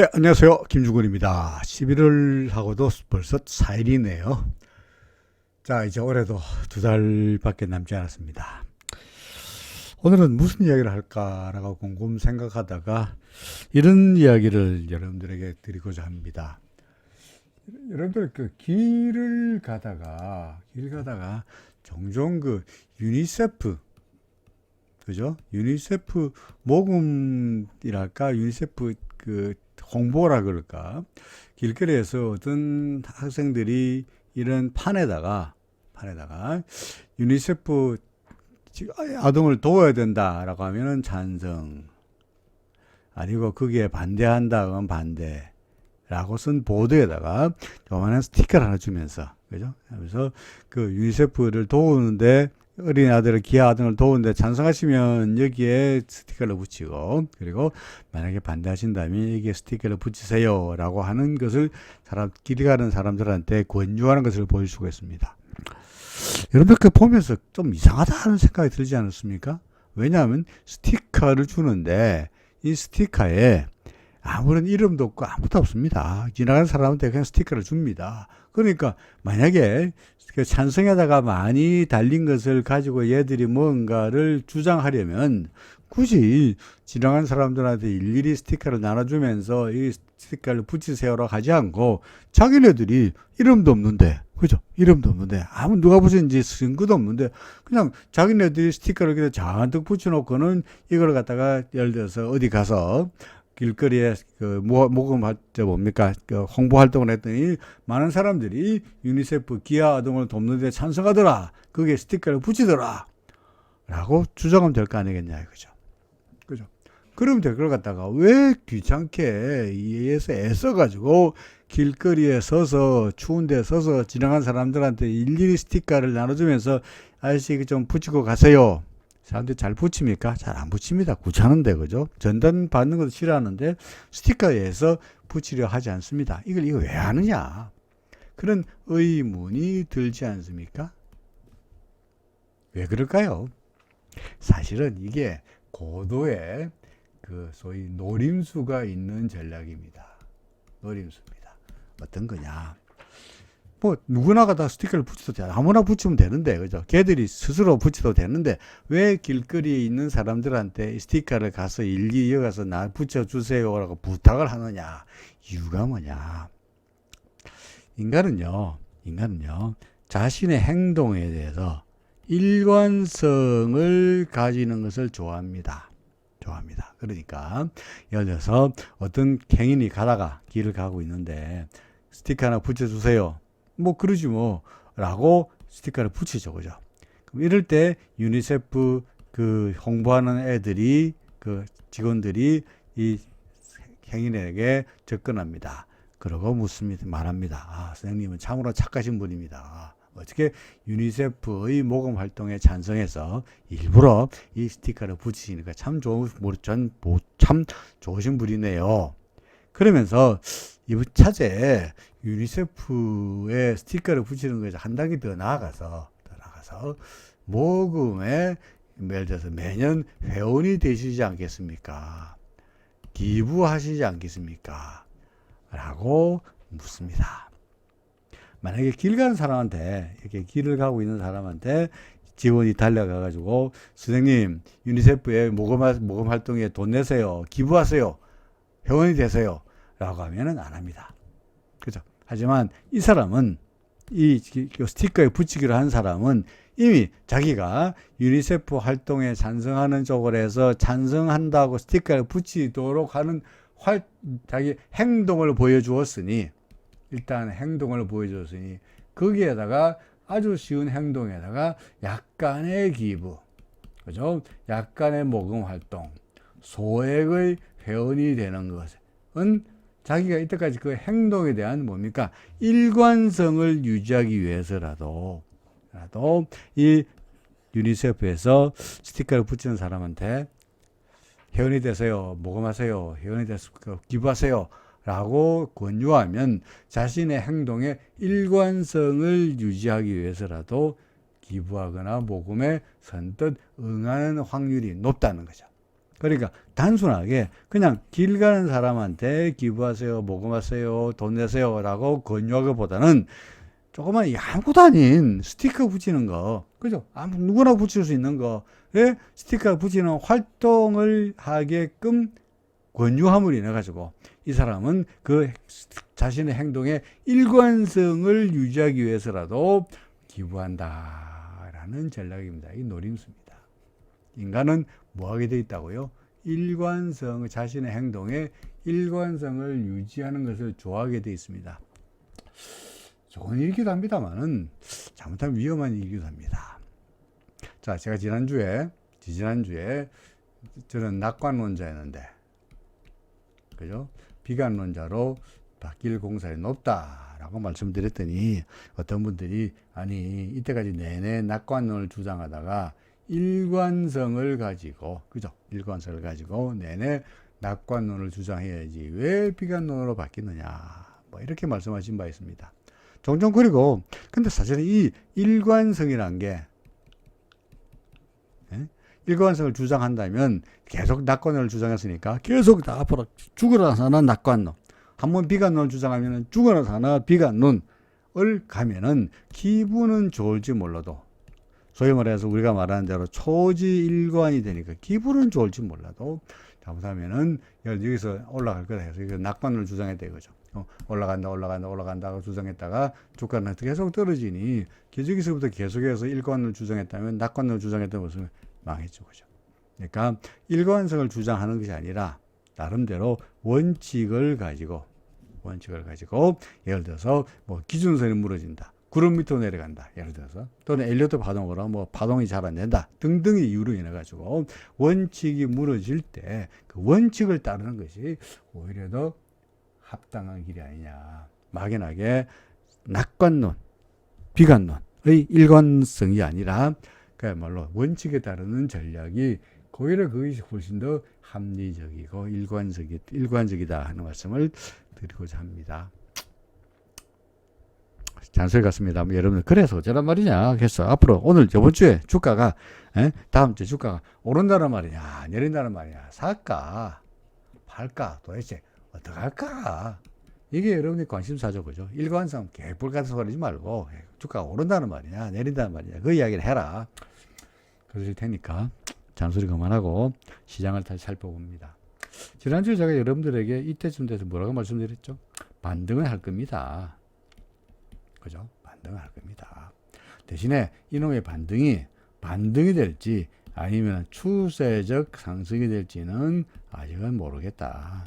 네, 안녕하세요. 김중근입니다. 11월 하고도 벌써 4일이네요. 자, 이제 올해도 두 달밖에 남지 않았습니다. 오늘은 무슨 이야기를 할까라고 곰곰 생각하다가 이런 이야기를 여러분들에게 드리고자 합니다. 여러분들 그 길을 가다가 길 가다가 종종 그 유니세프 그죠? 유니세프 모금이랄까 유니세프 그 홍보라 그럴까? 길거리에서 어떤 학생들이 이런 판에다가 판에다가 유니세프 아동을 도와야 된다라고 하면은 찬성. 아니고 거기에 반대한다 그러면 반대 라고 쓴 보드에다가 요만한 스티커를 하나 주면서. 그죠? 그래서 그 유니세프를 도우는데 어린 아들을 기아 아들을 도우는데 찬성하시면 여기에 스티커를 붙이고 그리고 만약에 반대하신다면 여기에 스티커를 붙이세요라고 하는 것을 사람 길 가는 사람들한테 권유하는 것을 수가 있습니다. 여러분들 그 보면서 좀 이상하다는 생각이 들지 않았습니까? 왜냐하면 스티커를 주는데 이 스티커에 아무런 이름도 없고 아무것도 없습니다. 지나가는 사람한테 그냥 스티커를 줍니다. 그러니까 만약에 그 찬성에다가 많이 달린 것을 가지고 얘들이 뭔가를 주장하려면 굳이 지나간 사람들한테 일일이 스티커를 나눠주면서 이 스티커를 붙이세요라고 하지 않고 자기네들이 이름도 없는데 그죠? 이름도 없는데 아무 누가 붙인지 증거도 없는데 그냥 자기네들이 스티커를 그냥 잔뜩 붙여놓고는 이걸 갖다가 예를 들어서 어디 가서 길거리에 그 모금 할 때 뭡니까? 그 홍보 활동을 했더니 많은 사람들이 유니세프 기아 아동을 돕는 데 찬성하더라. 그게 스티커를 붙이더라. 라고 주장하면 될 거 아니겠냐 이거죠. 그죠? 그러면 될 걸 갖다가 왜 귀찮게 이에서 애써 가지고 길거리에 서서 추운 데 서서 지나간 사람들한테 일일이 스티커를 나눠주면서 아저씨 좀 붙이고 가세요 사람들이 잘 붙입니까? 잘 안 붙입니다. 귀찮은데, 그죠? 전단 받는 것도 싫어하는데 스티커에서 붙이려 하지 않습니다. 이걸 이거 왜 하느냐? 그런 의문이 들지 않습니까? 왜 그럴까요? 사실은 이게 고도의 그 소위 노림수가 있는 전략입니다. 노림수입니다. 어떤 거냐? 뭐 누구나가 다 스티커를 붙여도 돼. 아무나 붙이면 되는데 그죠? 걔들이 스스로 붙여도 되는데 왜 길거리에 있는 사람들한테 스티커를 가서 일일이 이어가서 나 붙여주세요라고 부탁을 하느냐? 이유가 뭐냐? 인간은요, 인간은요, 자신의 행동에 대해서 일관성을 가지는 것을 좋아합니다. 좋아합니다. 그러니까 예를 들어서 어떤 행인이 가다가 길을 가고 있는데 스티커 하나 붙여주세요. 뭐 그러지 뭐. 라고 스티커를 붙이죠. 그죠? 그럼 이럴 때 유니세프 그 홍보하는 애들이 그 직원들이 이 행인에게 접근합니다. 그러고 묻습니다. 말합니다. 아 선생님은 참으로 착하신 분입니다. 어떻게 유니세프의 모금 활동에 찬성해서 일부러 이 스티커를 붙이시니까 참 좋은 전참 좋으신 분이네요 그러면서 이번 차제 유니세프에 스티커를 붙이는 것이 한 단계 더 나아가서 더 나아가서 모금에 들어서 매년 회원이 되시지 않겠습니까? 기부하시지 않겠습니까? 라고 묻습니다. 만약에 길 가는 사람한테 이렇게 길을 가고 있는 사람한테 직원이 달려가 가지고 선생님 유니세프에 모금 모금 활동에 돈 내세요. 기부하세요. 회원이 되세요. 라고 하면은 안 합니다. 그죠? 하지만 이 사람은 이 스티커에 붙이기로 한 사람은 이미 자기가 유니세프 활동에 찬성하는 쪽으로 해서 찬성한다고 스티커를 붙이도록 하는 활, 자기 행동을 보여주었으니 일단 행동을 보여줬으니 거기에다가 아주 쉬운 행동에다가 약간의 기부, 그죠? 약간의 모금 활동, 소액의 회원이 되는 것은 자기가 이때까지 그 행동에 대한 뭡니까? 일관성을 유지하기 위해서라도, 라도 이 유니세프에서 스티커를 붙이는 사람한테 회원이 되세요. 모금하세요. 회원이 돼서 기부하세요. 라고 권유하면 자신의 행동의 일관성을 유지하기 위해서라도 기부하거나 모금에 선뜻 응하는 확률이 높다는 거죠. 그러니까 단순하게 그냥 길 가는 사람한테 기부하세요, 모금하세요, 돈 내세요라고 권유하기보다는 조그만 이 아무것도 아닌 스티커 붙이는 거, 그죠? 아무 누구나 붙일 수 있는 거에 스티커 붙이는 활동을 하게끔 권유함을 인해 가지고 이 사람은 그 자신의 행동의 일관성을 유지하기 위해서라도 기부한다라는 전략입니다. 이 노림수입니다. 인간은 뭐 하게 돼 있다고요? 일관성, 자신의 행동의 일관성을 유지하는 것을 좋아하게 돼 있습니다. 좋은 일이기도 합니다만은 잘못하면 위험한 일이기도 합니다. 자, 제가 지난주에, 지지난주에 저는 낙관론자였는데, 그죠? 비관론자로 바뀔 공산이 높다라고 말씀드렸더니 어떤 분들이 아니 이때까지 내내 낙관론을 주장하다가 일관성을 가지고 그죠? 일관성을 가지고 내내 낙관론을 주장해야지 왜 비관론으로 바뀌느냐 뭐 이렇게 말씀하신 바 있습니다. 종종 그리고 근데 사실은 이 일관성이란 게 예? 일관성을 주장한다면 계속 낙관론을 주장했으니까 계속 다 앞으로 죽어라 사나 낙관론 한번 비관론을 주장하면 죽어라 사나 비관론을 가면은 기분은 좋을지 몰라도 소위 말해서 우리가 말하는 대로 초지일관이 되니까 기분은 좋을지 몰라도 잘못하면은 여기서 올라갈 거다 해서 낙관을 주장했다 이거죠. 어, 올라간다 올라간다 올라간다고 주장했다가 주가는 계속 떨어지니 기저기서부터 계속해서 일관을 주장했다면 낙관을 주장했던 것은 망했죠. 그죠. 그러니까 일관성을 주장하는 것이 아니라 나름대로 원칙을 가지고 원칙을 가지고 예를 들어서 뭐 기준선이 무너진다. 구름 밑으로 내려간다. 예를 들어서 또는 엘리어트 파동으로 뭐 파동이 잘 안 된다. 등등의 이유로 인해 가지고 원칙이 무너질 때 그 원칙을 따르는 것이 오히려 더 합당한 길이 아니냐. 막연하게 낙관론, 비관론의 일관성이 아니라 그야말로 원칙에 따르는 전략이 오히려 그것이 훨씬 더 합리적이고 일관적이, 일관적이다 하는 말씀을 드리고자 합니다. 잔소리 같습니다. 뭐 여러분들 그래서 어쩌란 말이냐 그래서 앞으로 오늘 저번 주에 주가가 에? 다음 주 주가가 오른다는 말이냐 내린다는 말이냐. 살까? 팔까? 도대체 어떡할까? 이게 여러분의 관심사죠 그죠? 일관성 개뿔 같은 소리 하지 말고 주가가 오른다는 말이냐 내린다는 말이냐. 그 이야기를 해라. 그러실 테니까 잔소리 그만하고 시장을 다시 살펴봅니다. 지난주에 제가 여러분들에게 이때쯤 돼서 뭐라고 말씀드렸죠? 반등을 할 겁니다 그죠? 반등을 할 겁니다. 대신에 이놈의 반등이 반등이 될지 아니면 추세적 상승이 될지는 아직은 모르겠다.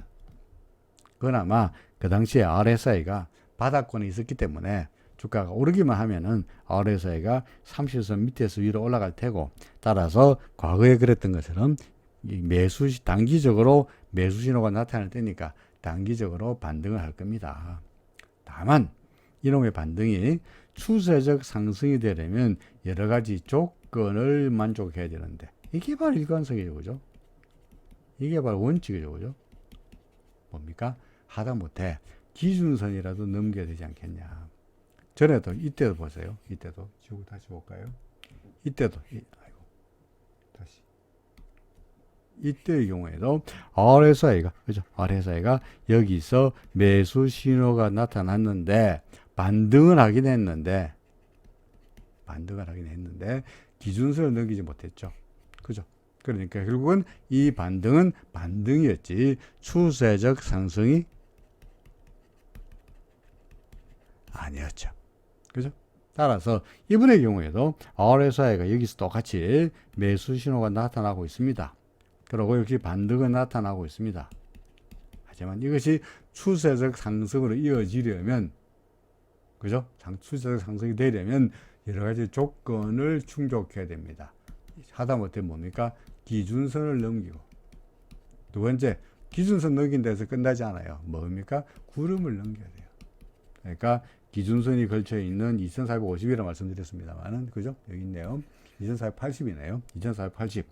그나마 그 당시에 RSI가 바닥권에 있었기 때문에 주가가 오르기만 하면은 RSI가 30선 밑에서 위로 올라갈 테고 따라서 과거에 그랬던 것처럼 매수 단기적으로 매수 신호가 나타날 때니까 단기적으로 반등을 할 겁니다. 다만 이놈의 반등이 추세적 상승이 되려면 여러 가지 조건을 만족해야 되는데 이게 바로 일관성이죠, 그죠? 이게 바로 원칙이죠, 그죠? 뭡니까? 하다못해 기준선이라도 넘겨야 되지 않겠냐. 전에도 이때도 보세요. 이때도 지고 다시 볼까요? 이때도 이, 아이고 다시 이때의 경우에도 RSI가 그죠? RSI가 여기서 매수 신호가 나타났는데 반등을 하긴 했는데 반등을 하긴 했는데 기준선을 넘기지 못했죠. 그죠? 그러니까 결국은 이 반등은 반등이었지 추세적 상승이 아니었죠. 그죠? 따라서 이번의 경우에도 RSI가 여기서 똑같이 매수 신호가 나타나고 있습니다. 그리고 역시 반등은 나타나고 있습니다. 하지만 이것이 추세적 상승으로 이어지려면 그죠? 추세적 상승이 되려면 여러 가지 조건을 충족해야 됩니다. 하다못해 뭡니까? 기준선을 넘기고 두 번째 기준선 넘긴 데서 끝나지 않아요. 뭡니까? 구름을 넘겨야 돼요. 그러니까 기준선이 걸쳐 있는 2450이라고 말씀드렸습니다만은 그죠? 여기 있네요. 2480이네요. 2480,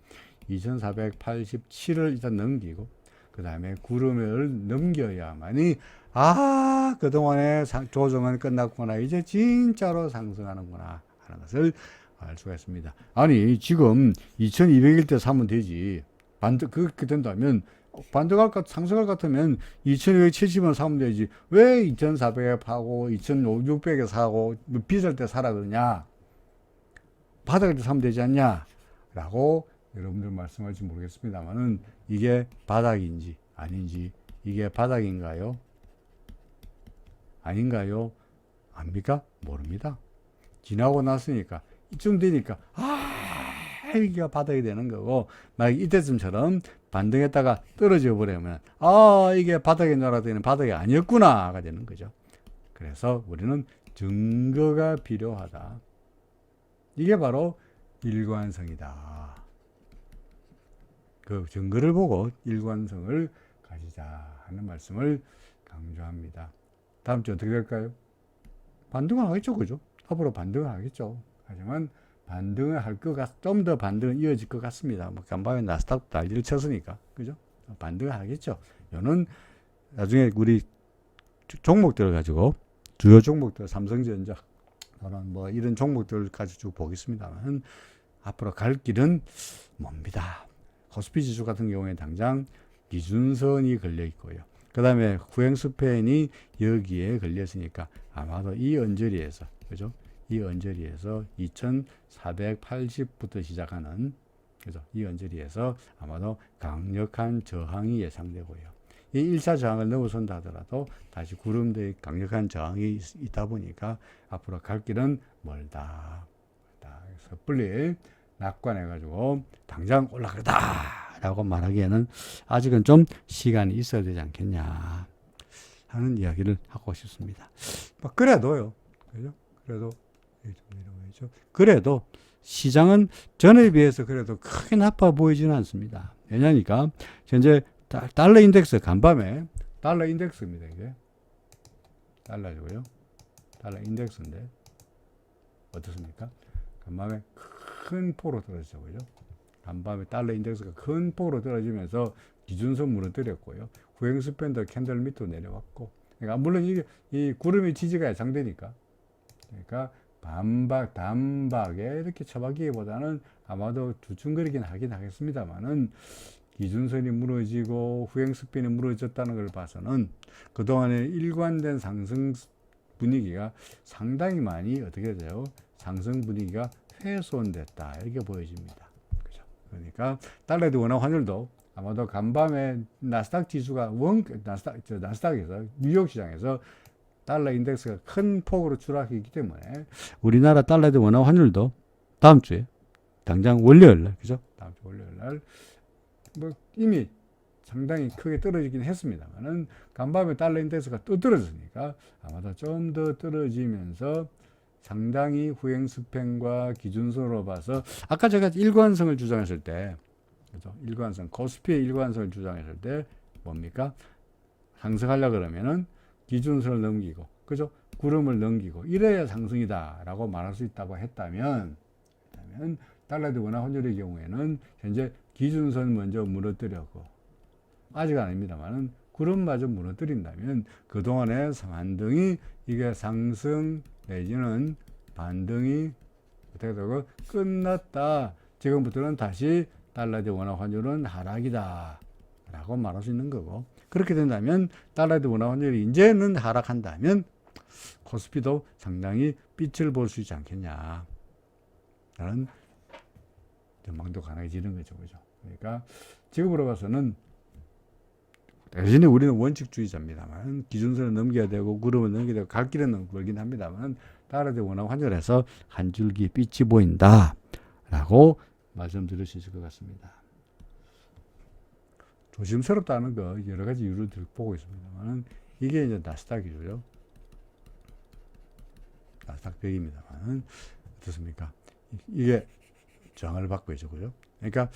2487을 일단 넘기고 그 다음에 구름을 넘겨야만이 아 그동안의 조정은 끝났구나. 이제 진짜로 상승하는구나 하는 것을 알 수가 있습니다. 아니 지금 2200일 때 사면 되지. 반등 그렇게 된다면 반등할 것 상승할 것 같으면 2270원 사면 되지. 왜 2400에 파고 2600에 사고 뭐 비쌀 때 사라 그러냐? 바닥일 때 사면 되지 않냐? 라고 여러분들 말씀할지 모르겠습니다만은 이게 바닥인지 아닌지 이게 바닥인가요 아닌가요 압니까 모릅니다 지나고 났으니까 이쯤 되니까 아 이게 바닥이 되는 거고 만약 이때쯤처럼 반등했다가 떨어져 버리면 아 이게 바닥인 줄 알았더니 바닥이 아니었구나가 되는 거죠. 그래서 우리는 증거가 필요하다. 이게 바로 일관성이다. 그 증거를 보고 일관성을 가지자 하는 말씀을 강조합니다. 다음 주 어떻게 될까요? 반등을 하겠죠, 그죠? 앞으로 반등을 하겠죠. 하지만 반등을 할 것 같, 좀 더 반등은 이어질 것 같습니다. 뭐 간밤에 나스닥 난리를 쳤으니까, 그죠? 반등을 하겠죠. 이는 나중에 우리 종목들을 가지고 주요 종목들, 삼성전자, 또는 뭐 이런 종목들을 가지고 쭉 보겠습니다만 앞으로 갈 길은 멉니다. 코스피 지수 같은 경우에 당장 기준선이 걸려 있고요. 그 다음에 스팬이 여기에 걸렸으니까 아마도 이 언저리에서, 그죠? 이 언저리에서 2480부터 시작하는 그죠? 이 언저리에서 아마도 강력한 저항이 예상되고요. 이 1차 저항을 넘어선다 하더라도 다시 구름대의 강력한 저항이 있- 있다 보니까 앞으로 갈 길은 멀다. 멀다. 섣불리 낙관해가지고 당장 올라가다! 라고 말하기에는 아직은 좀 시간이 있어야 되지 않겠냐 하는 이야기를 하고 싶습니다. 뭐 그래도요. 그죠? 그래도 내려가야죠. 그래도 시장은 전에 비해서 그래도 크게 나빠 보이지는 않습니다. 왜냐니까 현재 다- 달러 인덱스 간밤에 달러 인덱스입니다. 이게 달러고요. 달러 인덱스인데 어떻습니까? 간밤에 큰 폭으로 떨어졌죠, 그죠? 간밤에 달러 인덱스가 큰 폭으로 떨어지면서 기준선 무너뜨렸고요. 후행 스팬더 캔들 밑으로 내려왔고, 그러니까 물론 이게 이 구름이 지지가 예상되니까, 그러니까 반박, 단박에 이렇게 처박기보다는 아마도 두충거리긴 하긴 하겠습니다만은 기준선이 무너지고 후행 스핀이 무너졌다는 걸 봐서는 그동안에 일관된 상승 분위기가 상당히 많이 어떻게 돼요? 상승 분위기가 훼손됐다. 이렇게 보여집니다. 그죠? 그러니까 달러의 원화 환율도 아마도 간밤에 나스닥 지수가 원 나스닥 저 나스닥에서 뉴욕 시장에서 달러 인덱스가 큰 폭으로 추락했기 때문에 우리나라 달러의 원화 환율도 다음 주에 당장 월요일 날 그죠? 다음 주 월요일 날 뭐 이미 상당히 크게 떨어지긴 했습니다만은 간밤에 달러 인덱스가 또 떨어졌으니까 아마도 좀 더 떨어지면서 상당히 후행 스팬과 기준선으로 봐서 아까 제가 일관성을 주장했을 때 그죠? 일관성 코스피의 일관성을 주장했을 때 뭡니까? 상승하려 그러면은 기준선을 넘기고 그죠? 구름을 넘기고 이래야 상승이다라고 말할 수 있다고 했다면 했다면 달러드 원화 환율의 경우에는 현재 기준선 먼저 무너뜨렸고 아직 아닙니다만은 구름마저 무너뜨린다면 그동안의 반등이 이게 상승 내지는 반등이 어떻게 되고 끝났다. 지금부터는 다시 달러 대 원화 환율은 하락이다. 라고 말할 수 있는 거고 그렇게 된다면 달러 대 원화 환율이 이제는 하락한다면 코스피도 상당히 빛을 볼 수 있지 않겠냐. 라는 전망도 강해지는 거죠. 그죠? 그러니까 지금으로 봐서는 여전히 우리는 원칙주의자입니다만 기준선을 넘겨야 되고 구름을 넘겨야 되고 갈 길은 멀긴 합니다만 따라대 원화 환율에서 한 줄기 빛이 보인다 라고 말씀드릴 수 있을 것 같습니다. 조심스럽다는 거 여러 가지 이유를 보고 있습니다만 이게 이제 나스닥 기조죠. 나스닥 100입니다만 어떻습니까? 이게 저항을 받고 있죠. 그죠? 그러니까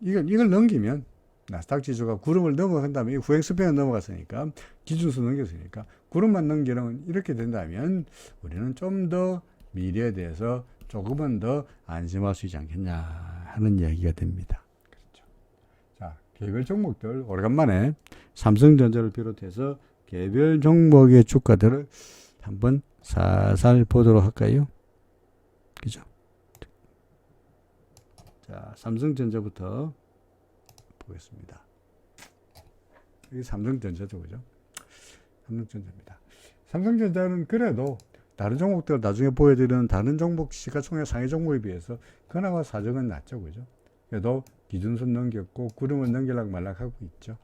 이걸, 이걸 넘기면 나스닥 지수가 구름을 넘어간 다음에 후행 스팬을 넘어갔으니까 기준수 넘겼으니까 구름만 넘기는 이렇게 된다면 우리는 좀 더 미래에 대해서 조금은 더 안심할 수 있지 않겠냐 하는 얘기가 됩니다. 그렇죠. 자, 개별 종목들 오래간만에 삼성전자를 비롯해서 개별 종목의 주가들을 한번 살살 보도록 할까요? 그죠? 자, 삼성전자부터 보겠습니다. 이게 삼성전자죠, 그죠? 삼성전자입니다. 삼성전자는 그래도 다른 종목들 나중에 보여드리는 다른 종목 시가총액 상위 종목에 비해서 그나마 사정은 낮죠, 그죠? 그래도 기준선 넘겼고 구름을 넘기려고 말락하고 있죠.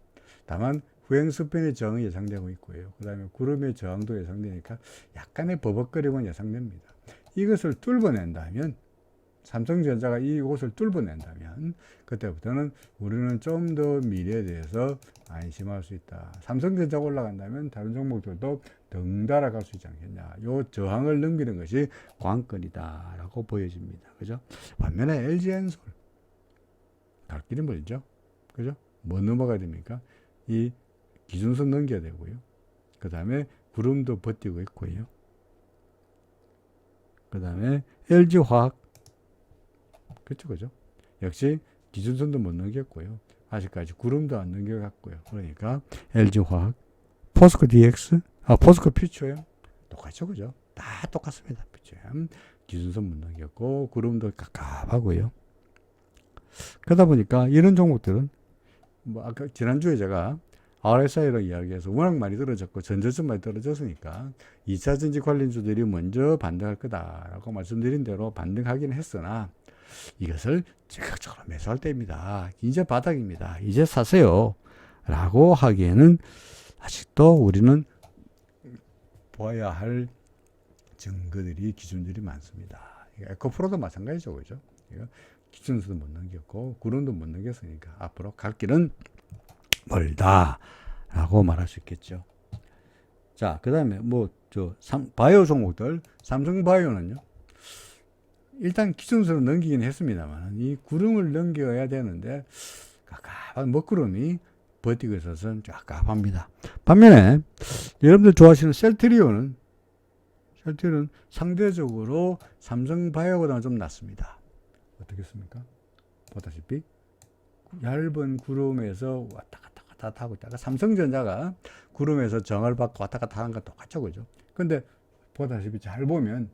다만 후행 스팬의 저항이 예상되고 있고요. 그 다음에 구름의 저항도 예상되니까 약간의 버벅거림은 예상됩니다. 이것을 뚫어낸다면 삼성전자가 이곳을 뚫어낸다면 그때부터는 우리는 좀 더 미래에 대해서 안심할 수 있다. 삼성전자가 올라간다면 다른 종목들도 덩달아 갈 수 있지 않겠냐. 요 저항을 넘기는 것이 관건이다라고 보여집니다. 그죠? 반면에 LG엔솔 갈 길이 멀죠. 그죠? 뭐 넘어가야 됩니까? 이 기준선 넘겨야 되고요. 그 다음에 구름도 버티고 있고요. 그 다음에 LG화학 그렇죠, 그죠? 역시 기준선도 못 넘겼고요. 아직까지 구름도 안 넘겨갔고요. 그러니까 LG화학, 포스코 DX, 아 포스코 퓨처엠 똑같죠, 그죠? 다 똑같습니다. 퓨처엠 기준선 못 넘겼고 구름도 깝깝하고요. 그러다 보니까 이런 종목들은 뭐 아까 지난주에 제가 RSI로 이야기해서 워낙 많이 떨어졌고 전저점 많이 떨어졌으니까 2차 전지 관련주들이 먼저 반등할 거다라고 말씀드린 대로 반등하긴 했으나 이것을 적극적으로 매수할 때입니다. 이제 바닥입니다. 이제 사세요. 라고 하기에는 아직도 우리는 보아야 할 증거들이 기준들이 많습니다. 에코프로도 마찬가지죠. 그죠? 기준수도 못 넘겼고 구름도 못 넘겼으니까 앞으로 갈 길은 멀다라고 말할 수 있겠죠. 자, 그다음에 뭐 저 바이오 종목들 삼성 바이오는요. 일단 기준수를 넘기긴 했습니다만 이 구름을 넘겨야 되는데 깝깝한 먹구름이 버티고 있어서 깝깝합니다. 반면에 여러분들 좋아하시는 셀트리온은 셀트리온 상대적으로 삼성 바이오보다는 좀 낫습니다. 어떻겠습니까? 보다시피 얇은 구름에서 왔다 갔다 갔다 하고 있다가 삼성전자가 구름에서 정을 받고 왔다 갔다 하는 건 똑같죠, 그죠? 근데 보다시피 잘 보면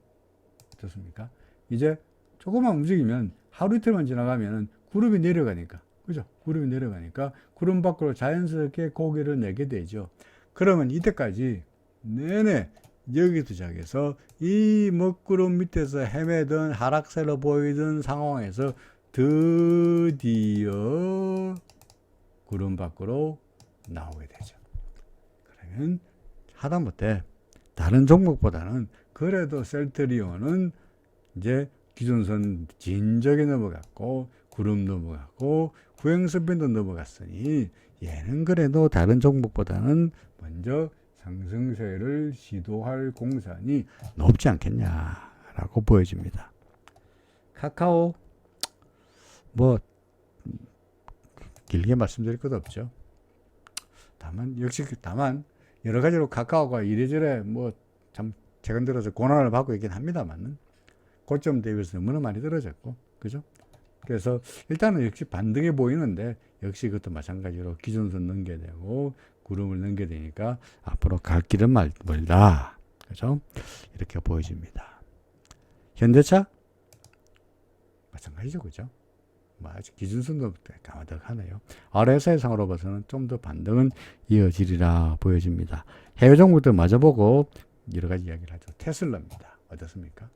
어떻습니까? 이제 조금만 움직이면 하루 이틀만 지나가면은 구름이 내려가니까, 그죠? 구름이 내려가니까 구름 밖으로 자연스럽게 고개를 내게 되죠. 그러면 이때까지 내내 여기서 시작해서 이 먹구름 밑에서 헤매던 하락세로 보이던 상황에서 드디어 구름 밖으로 나오게 되죠. 그러면 하다못해 다른 종목보다는 그래도 셀트리온은 이제 기존선 진적에 넘어갔고 구름 넘어갔고 후행스핀도 넘어갔으니 얘는 그래도 다른 종목보다는 먼저 상승세를 시도할 공산이 높지 않겠냐라고 보여집니다. 카카오 뭐 길게 말씀드릴 것 없죠. 다만 역시 그 다만 여러 가지로 카카오가 이래저래 뭐 참 최근 들어서 고난을 받고 있긴 합니다만은 고점 대비해서 너무나 많이 떨어졌고 그죠? 그래서 일단은 역시 반등해 보이는데 역시 그것도 마찬가지로 기준선 넘겨야 되고 구름을 넘겨야 되니까 앞으로 갈 길은 말, 멀다. 그죠? 이렇게 보여집니다. 현대차? 마찬가지죠. 그죠? 뭐 아직 기준선도 까마득하네요. RSI 상으로 봐서는 좀 더 반등은 이어지리라 보여집니다. 해외 종목들 마저 보고 여러 가지 이야기를 하죠. 테슬라입니다. 어떻습니까?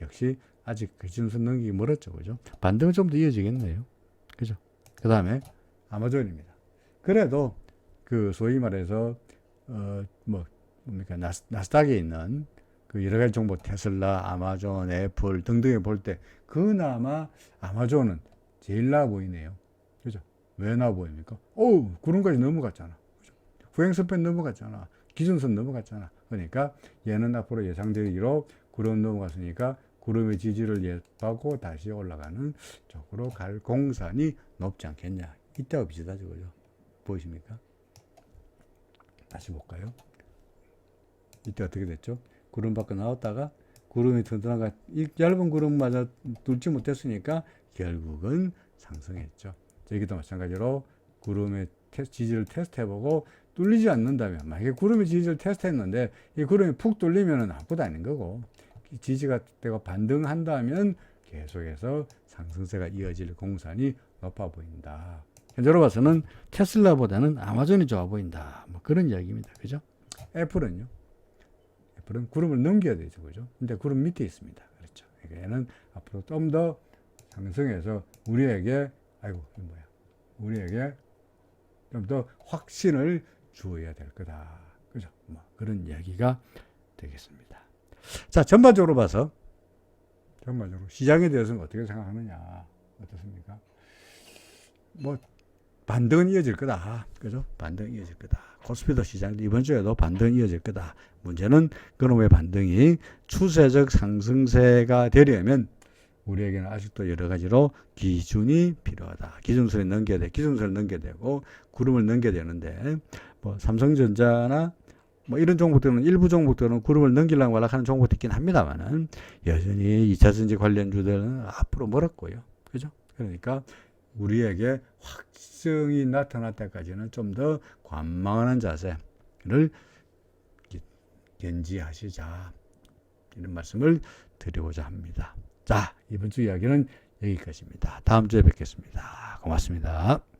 역시 아직 기준선 넘기기 멀었죠. 그죠? 반등은 좀 더 이어지겠네요. 그죠? 그 다음에 아마존입니다. 그래도 그 소위 말해서 어 뭐 뭡니까 나스, 나스닥에 있는 그 여러 가지 정보 테슬라, 아마존, 애플 등등에 볼 때 그나마 아마존은 제일 나아 보이네요. 그죠? 왜 나아 보입니까? 오, 구름까지 넘어갔잖아. 그죠? 후행스팬 넘어갔잖아. 기준선 넘어갔잖아. 그러니까 얘는 앞으로 예상되기로 구름 넘어갔으니까 구름의 지지를 예받고 다시 올라가는 쪽으로 갈 공산이 높지 않겠냐. 이때와 비슷하죠. 그죠? 보이십니까? 다시 볼까요? 이때 어떻게 됐죠? 구름 밖에 나왔다가 구름이 튼튼한가 이 얇은 구름마저 뚫지 못했으니까 결국은 상승했죠. 여기도 마찬가지로 구름의 지지를 테스트해보고 뚫리지 않는다면 만약에 구름의 지지를 테스트했는데 이 구름이 푹 뚫리면 은 아무것도 아닌 거고 지지가 되고 반등한다면 계속해서 상승세가 이어질 공산이 높아 보인다. 현재로 봐서는 테슬라보다는 아마존이 좋아 보인다. 뭐 그런 이야기입니다. 그죠? 애플은요. 애플은 구름을 넘겨야 되죠. 그죠? 근데 구름 밑에 있습니다. 그렇죠. 얘는 앞으로 좀 더 상승해서 우리에게 아이고 뭐야? 우리에게 좀 더 확신을 주어야 될 거다. 그죠? 뭐 그런 이야기가 되겠습니다. 자, 전반적으로 봐서 전반적으로 시장에 대해서는 어떻게 생각하느냐? 어떻습니까? 뭐 반등은 이어질 거다. 그죠? 반등 이 어질 거다. 코스피도 시장도 이번 주에도 반등 이 어질 거다. 문제는 그놈의 반등이 추세적 상승세가 되려면 우리에게는 아직도 여러 가지로 기준이 필요하다. 기준선을 넘겨야 돼. 기준선을 넘겨야 되고 구름을 넘겨야 되는데 뭐 삼성전자나 뭐 이런 종목들은 일부 종목들은 구름을 넘기려고 하는 종목도 있긴 합니다만은 여전히 2차 전지 관련주들은 앞으로 멀었고요. 그죠? 그러니까 우리에게 확증이 나타날 때까지는 좀 더 관망하는 자세를 견지하시자. 이런 말씀을 드리고자 합니다. 자, 이번 주 이야기는 여기까지입니다. 다음 주에 뵙겠습니다. 고맙습니다.